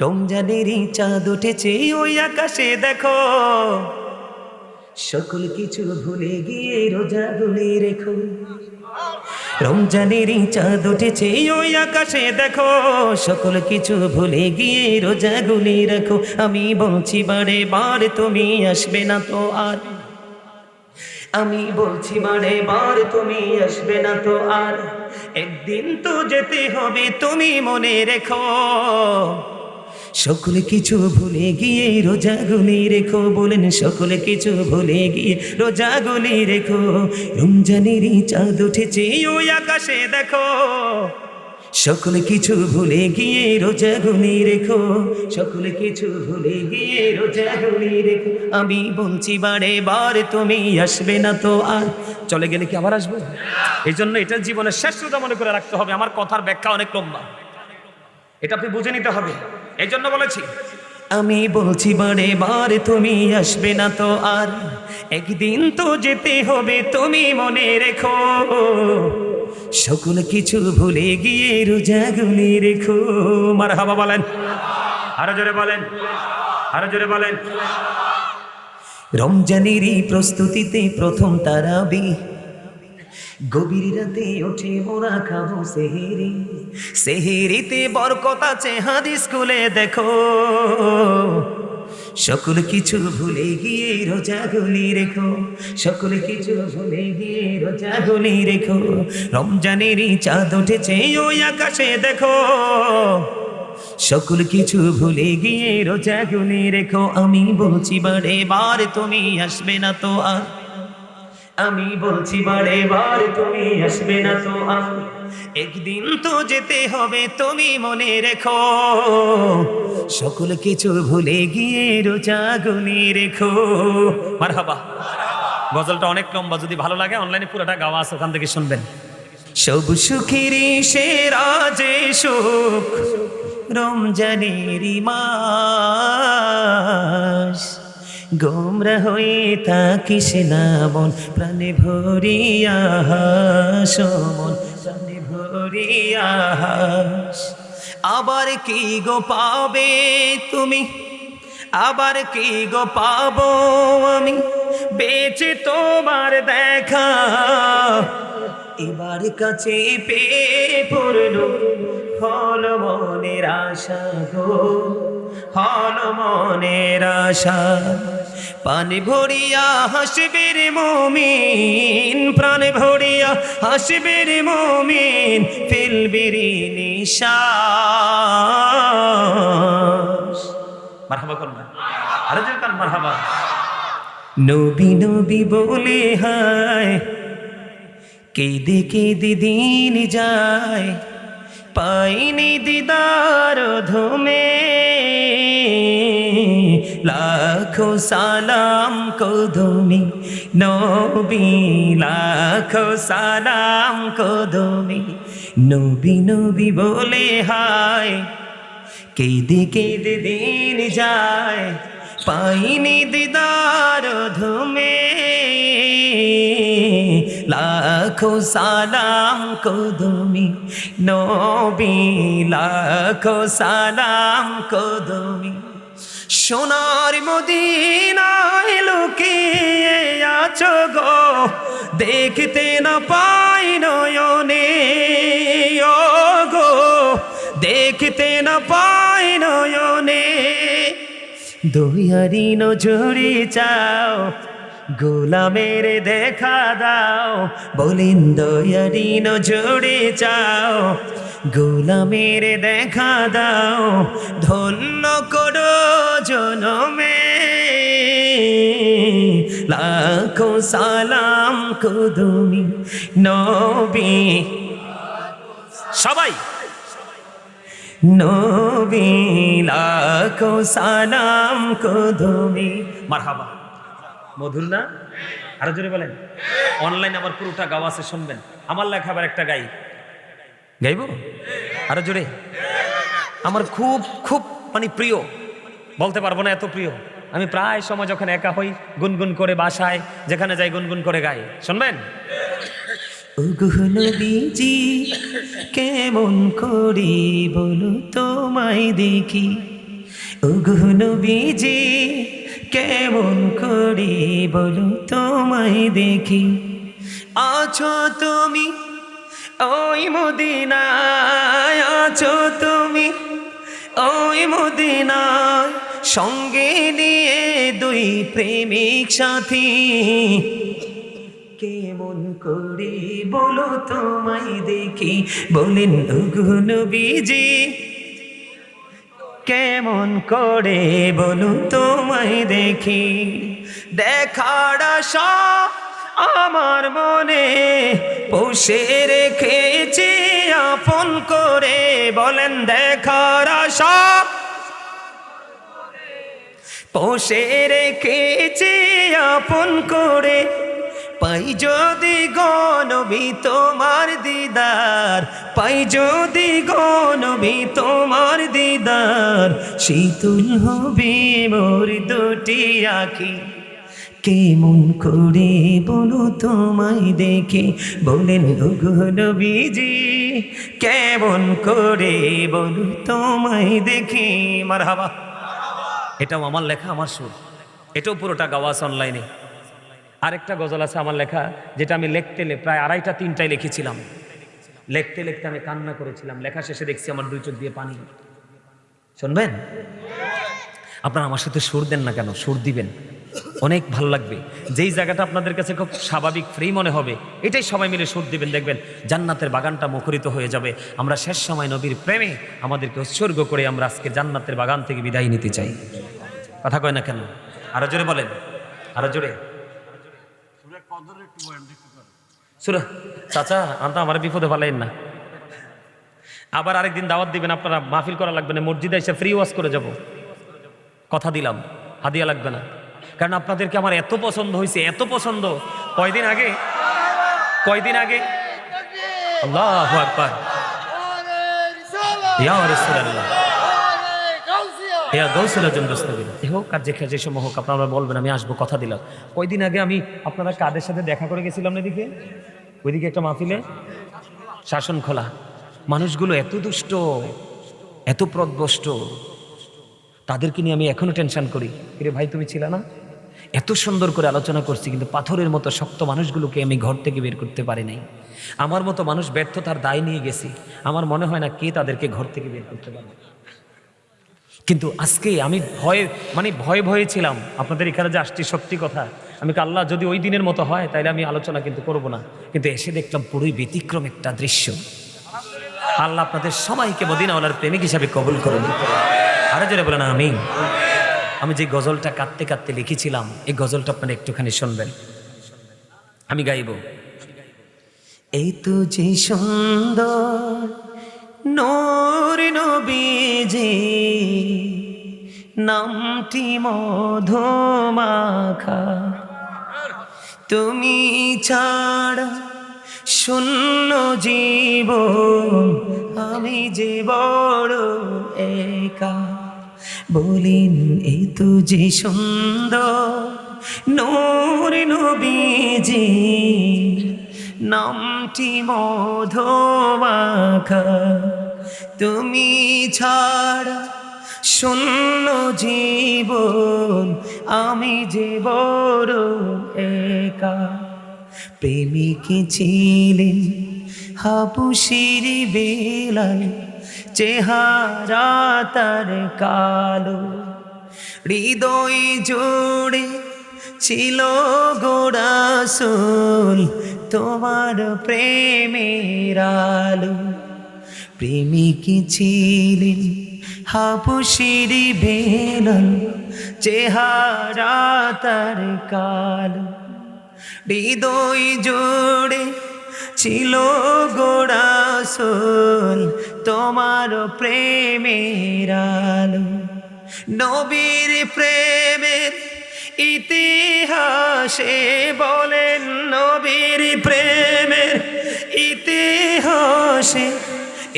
রমজানেরই চাঁদ উঠেছে, ওই আকাশে দেখো। সকল কিছু ভুলে গিয়ে রোজা গুলি রেখো। রমজানেরই চাঁদ উঠেছে, ওই আকাশে দেখো। সকল কিছু ভুলে গিয়ে রোজা গুলি রাখো। আমি বলছি, বারে বার তুমি আসবে না তো আর। আমি বলছি, বারে বার তুমি আসবে না তো আর। একদিন তো যেতে হবে, তুমি মনে রেখো। সকলে কিছু ভুলে গিয়ে রোজা রোজাগুলি রেখো, বলেন সকলে কিছু ভুলে গিয়ে রোজাগুলি রেখো। রমজানেরই চাঁদ উঠেছে, ওই আকাশে দেখো। সকলে কিছু ভুলে গিয়ে রোজা রোজাগুলি রেখো, সকলে কিছু ভুলে গিয়ে রোজাগুলি রেখো। আমি বলছি, বারে বার তুমি আসবে না তো আর। চলে গেলে কি আবার আসব? এই জন্য এটা জীবনের শেষ রোজা মনে করে রাখতে হবে, আমার কথার ব্যাখ্যা অনেক লম্বা। এটা আপনি বুঝে নিতে হবে। এই জন্য বলেছি। আমি বলছি বারে বার তুমি আসবে না তো আর। একদিন তো যেতে হবে তুমি মনে রেখো। সকল কিছু ভুলে গিয়ে রোজাগুলি রেখো। মার হাবা বলেন। আরও জোরে বলেন। আরও জোরে বলেন। রমজানেরই প্রস্তুতিতে প্রথম তারাবি গভীর রাতে ওঠে মোরা খাব সেহেরি। সেহেরিতে বরকত আছে, হাদিস স্কুলে দেখো। সকল কিছু ভুলে গিয়ে রোজাগুলি রেখো। সকল কিছু ভুলে গিয়ে রোজাগুলি রেখো। রমজানেরই চাঁদ উঠেছে, ওই আকাশে দেখো। সকল কিছু ভুলে গিয়ে রোজাগুলি রেখো। আমি বলছি, বারে বার তুমি আসবে না তো আর? আমি বলছি, বারে বার তুমি আসবে না তো একদিন তো যেতে হবে, তুমি মনে রেখো। সকল কিছু ভুলে গিয়ে রোজাগুলি রেখো। মারহাবা। গজলটা অনেক লম্বা, যদি ভালো লাগে অনলাইনে পুরোটা গাওয়া আছে, ওখান থেকে শুনবেন। সব সুখেরই সে রাজে সুখ, রমজানেরই মাস। গোমরা হয়ে থাকিস মন, প্রাণে ভরিয়া হাস মন, প্রাণে ভরিয়া হাস। আবার কি গো পাবে তুমি? আবার কি গো পাবো আমি? বেঁচে তোমার দেখা। এবার কাছে পেয়ে পড়ল হল মনের আশা গো। হল মনের আশা? পানি ভরিয়া হাসিবের মমিন, প্রাণ ভরিয়া হাসিবের মমিন, ফেলবির নবী নবী বলে, হায়, কেঁদে কেঁদে দিন যায়। পাইনি দিদার ধমে লাখো সালাম কদমি নবী লাখো সালাম কদমি নবী নবী বলে হায় কেঁদে কেঁদে দিন যায় পাইনি দিদার ধুমে লাখো সালাম কদমি নবী লাখো সালাম কদমি সোনার মদিনায় লুকিয়ে আছো গো। দেখতে না পাই নয়নে, ও গো। দেখতে না পাই নয়নে। দয়ারি নজরে চাও, গোলামের দেখা দাও। বলেন, দয়ারি নজরে চাও, গোলামের দেখা দাও। ধন্য করো জনমে লাখো সালাম কুদুমি নবী। সবাই। নবী লাখো সালাম কুদুমি। মারহাবা। মধুর না? আরও জোরে বলেন। অনলাইন আমার পুরোটা গাওয়া আছে, শুনবেন। আমার লেখা আবার একটা গাই। গাইব? আরও জোরে। আমার খুব খুব মানে প্রিয়। বলতে পারব না, এত প্রিয়। আমি প্রায় সময় যখন একা হই, গুনগুন করে বাসায়, যেখানে যাই গুনগুন করে গাই। শুনবেন? বিজি কেমন করি বলো তোমায় দেখি। উগুনবীজি কেমন করি বলো তোমায় দেখি। আছো তুমি ওই মদিনায়, আছো তুমি ওই মদিনায়। সঙ্গে নিয়ে দুই প্রেমিক সাথী। কেমন করে বলো তোমায় দেখি, বলেন নবীজি। কেমন করে বলো তোমায় দেখি, দেখার আশা আমার মনে। পুষে রেখেছি আপন করে, বলেন দেখার আশা পোষে রেখেছি আপন করে। পাই যদি গনবি তোমার দিদার, পাই যদি গনবি তোমার দিদার, শীতল হবে মোর দুটি আখি। কেমন করে বলো তোমায় দেখে, বলেন নবীজি, কেমন করে বলো তোমায় দেখে মার হাবা এটাও আমার লেখা, আমার সুর। এটাও পুরোটা গাওয়া আছে অনলাইনে আরেকটা গজল আছে আমার লেখা, যেটা আমি লেখতে প্রায় আড়াইটা, তিনটায় লিখেছিলাম। লিখতে, লেখতে আমি কান্না করেছিলাম। লেখা শেষে দেখছি আমার দুই চোখ দিয়ে পানি। শুনবেন? আপনারা আমার সাথে সুর দেন না কেন? সুর দিবেন। অনেক ভালো লাগবে। যেই জায়গাটা আপনাদের কাছে খুব স্বাভাবিক ফ্রি মনে হবে, এটাই সবাই মিলে সুর দিবেন। দেখবেন জান্নাতের বাগানটা মুখরিত হয়ে যাবে। আমরা শেষ সময় নবীর প্রেমে আমাদেরকে উৎসর্গ করে আমরা আজকে জান্নাতের বাগান থেকে বিদায় নিতে চাই। কথা কয় না কেন? আরও জোরে বলেন। আরও জোরে। চাচা, আন্তা আমার বিপদে ভালাইন না। আবার আরেকদিন দাওয়াত দিবেন, আপনারা মাহফিল করা লাগবে না। মসজিদে এসে ফ্রি ওয়াশ করে যাব। কথা দিলাম, হাদিয়া লাগবে না। কারণ আপনাদেরকে আমার এত পছন্দ হয়েছে, এত পছন্দ। কয়দিন আগে? কয়দিন আগে? যে হোক, আপনারা বলবেন, আমি আসব, কথা দিলাম। কয়দিন আগে আমি কাদের সাথে দেখা করে গেছিলাম এদিকে? ওইদিকে একটা মাহফিলে? শাসন খোলা। মানুষগুলো এত দুষ্ট, এত প্রদবষ্ট তাদেরকে নিয়ে আমি এখনও টেনশন করি। রে ভাই, তুমি ছিল না? এত সুন্দর করে আলোচনা করছি, কিন্তু পাথরের মতো শক্ত মানুষগুলোকে আমি ঘর থেকে বের করতে পারি নাই। আমার মতো মানুষ ব্যর্থতার দায় নিয়ে গেছি। আমার মনে হয় না কে তাদেরকে ঘর থেকে বের করতে পারবে। কিন্তু আজকে আমি ভয়ে মানে ভয়ে ভয়ে ছিলাম। আপনাদের এখানে যে আসছি সত্যি কথা, আমি আল্লাহ যদি ওই দিনের মতো হয় তাহলে আমি আলোচনা কিন্তু করব না। কিন্তু এসে দেখলাম পুরোই ব্যতিক্রম একটা দৃশ্য। আল্লাহ আপনাদের সবাইকে মদিনাওয়ালার প্রেমিক হিসাবে কবুল করুন আরও জোরে বলেন আমি আমি যে গজলটা কাঁদতে কাঁদতে লিখেছিলাম, এই গজলটা আপনারা একটুখানি শুনবেন। আমি গাইব। এই তো যে সুন্দর নবীজি, নামটি মধুমাখা। তুমি ছাড়া শূন্য জীব আমি যে বড় একা। বলিন, এই তো যে সুন্দর নোর নবীজি। নামটি মধুমাখা। তুমি ছাড়া শূন্য জীবন, আমি যে বড় একা। প্রেমিক ছিলেন হাপুসির বেলায় চেহারা তার কালো, হৃদয় জোড়ে ছিল গোড়াসুল তোমার প্রেমের আলো। প্রেমিক ছিলেন হাপুসির বেলাল চেহারা তার কালো। হৃদয় জোড়ে ছিল গোড়াসুল তোমার প্রেমের আলো, নবীর প্রেমের ইতিহাসে বলেন নবীর প্রেমের ইতিহাসে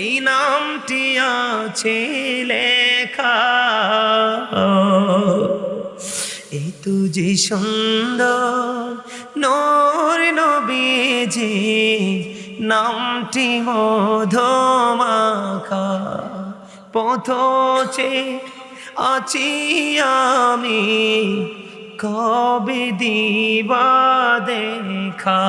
এই নামটি আছে লেখা। এই তো যে সুন্দর নোর নবীজি নামটি মধুমাখা পথছে আছি আমি, কবে দিবা দেখা।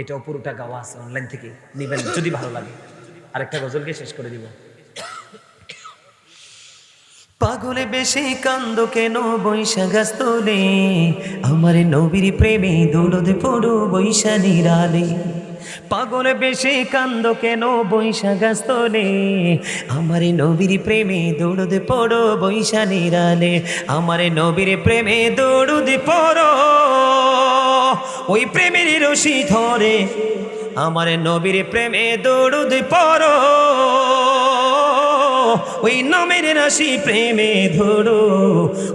এটাও পুরোটা গাওয়া আছে অনলাইন থেকে নিবেন, যদি ভালো লাগে। আরেকটা গজলকে শেষ করে দিব। পাগলে বেশি কান্দ কেন বৈশাখ তোলে আমার নবীর প্রেমে দৌড়দ পড়ো বৈশা নিরালে পাগলে বেশি কান্দ কেন বৈশাখ তোলে আমার নবীর প্রেমে দৌড়দ পড়ো বৈশা নিরালে আমার নবীর প্রেমে দৌড়দ পড়ো ওই প্রেমের রশি ধরে। আমার নবীর প্রেমে দৌড়দ পড়ো ওই নামের রাশি প্রেমে ধরো,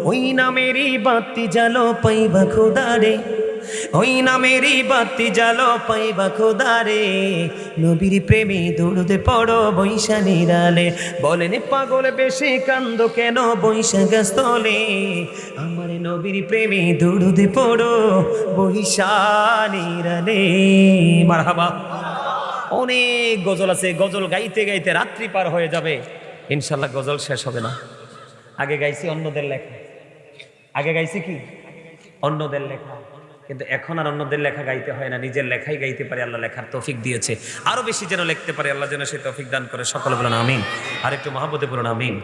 ওই নামেরই বাতি জালো পাইবা খোদারে ওই নামেরই বাতি জালো পাইবা খোদারে নবীর প্রেমে দৌড়তে পড়ো বৈশা নিরালে বলেন পাগল বেশি কান্দ কেন বৈশা গাস্তলে আমার নবীর প্রেমে দৌড়তে পড়ো বৈশা নিরালে মারহাবা। অনেক গজল আছে, গজল গাইতে গাইতে রাত্রি পার হয়ে যাবে। ইনশাল্লাহ গজল শেষ হবে না। আগে গাইছি অন্যদের লেখা। আগে গাইছি কি? অন্যদের লেখা। কিন্তু এখন আর অন্যদের লেখা গাইতে হয় না। নিজের লেখাই গাইতে পারে, আল্লাহ লেখার তৌফিক দিয়েছে। আরও বেশি যেন লিখতে পারে, আল্লাহ যেন সেই তৌফিক দান করে। সকলে বলুন, আমিন। আর একটু মহাবতে বলুন, আমিন।